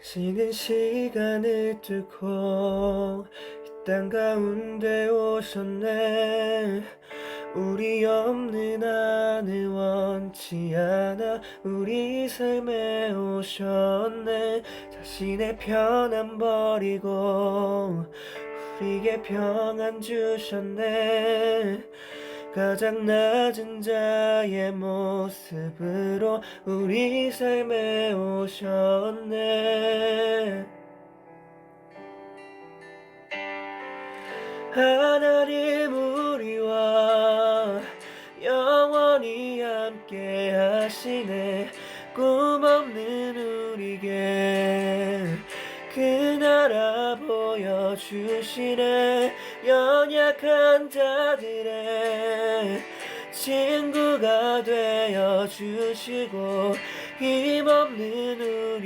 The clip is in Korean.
쉬는 시간을 뚫고 이 땅 가운데 오셨네. 우리 없는 하늘 원치 않아 우리 삶에 오셨네. 자신의 편안 버리고 우리에게 평안 주셨네 가장 낮은 자의 모습으로 우리 삶에 오셨네. 하나님 우리와 영원히 함께 하시네. 꿈 없는 우리에게 그 나라 보여주시네. 연약한 자들의 친구가 되어 주시고 힘없는